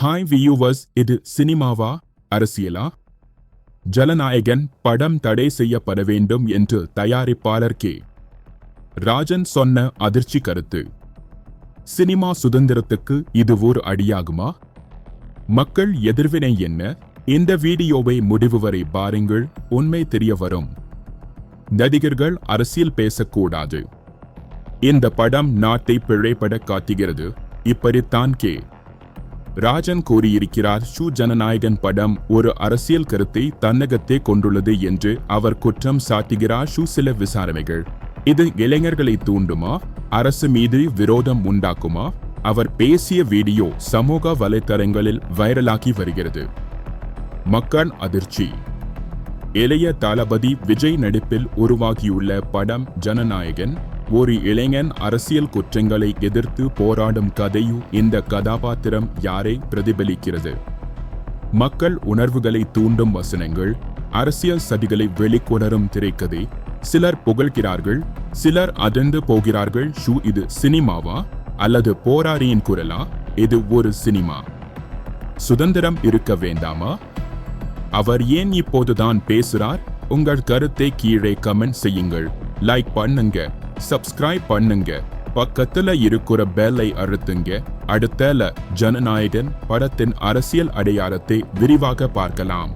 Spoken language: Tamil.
ஹாய் வியூவர்ஸ் இது சினிமாவா அரசியலா? ஜலநாயகன் படம் தடை செய்யப்பட வேண்டும் என்று தயாரிப்பாளர் கே. ராஜன் சொன்ன அதிர்ச்சி கருத்து. சினிமா சுதந்திரத்துக்கு இது ஒரு அடியாகுமா? மக்கள் எதிர்வினை என்ன? இந்த வீடியோவை முடிவு வரை பாருங்கள் உண்மை தெரிய வரும். நடிகர்கள் அரசியல் பேசக்கூடாது. இந்த படம் நாட்டை பிழைப்பட காட்டுகிறது. இப்படித்தான் கே. ராஜன் கூறியிருக்கிறார் ஷூ ஜனநாயகன் படம் ஒரு அரசியல் கருத்தை தன்னகத்தே கொண்டுள்ளது என்று அவர் குற்றம் சாட்டுகிறார் ஷூ சில விசாரணைகள். இது இளைஞர்களை தூண்டுமா? அரசு மீது விரோதம் உண்டாக்குமா? அவர் பேசிய வீடியோ சமூக வலைத்தளங்களில் வைரலாகி வருகிறது. மக்கள் அதிர்ச்சி. இளைய தளபதி விஜய் நடிப்பில் உருவாகியுள்ள படம் ஜனநாயகன் ஒரு இளைஞன் அரசியல் குற்றங்களை எதிர்த்து போராடும் கதையு இந்த கதாபாத்திரம் யாரை பிரதிபலிக்கிறது? மக்கள் உணர்வுகளை தூண்டும் வசனங்கள் அரசியல் சதிகளை வெளிக்கொணரும் திரைக்கதை சிலர் புகழ்கிறார்கள் சிலர் அதிர்ந்து போகிறார்கள் ஷூ இது சினிமாவா? அல்லது போராளியின் குரலா? இது ஒரு சினிமா. சுதந்திரம் இருக்க வேண்டாமா? அவர் ஏன் இப்போதுதான் பேசுறார்? உங்கள் கருத்தை கீழே கமெண்ட் செய்யுங்கள். லைக் பண்ணுங்க. சப்ஸ்கிரைப் பண்ணுங்க. பக்கத்துல இருக்கிற பெல்லை அழுத்துங்க. அடுத்தல ஜனநாயகன் படத்தின் அரசியல் அடையாளத்தை விரிவாக பார்க்கலாம்.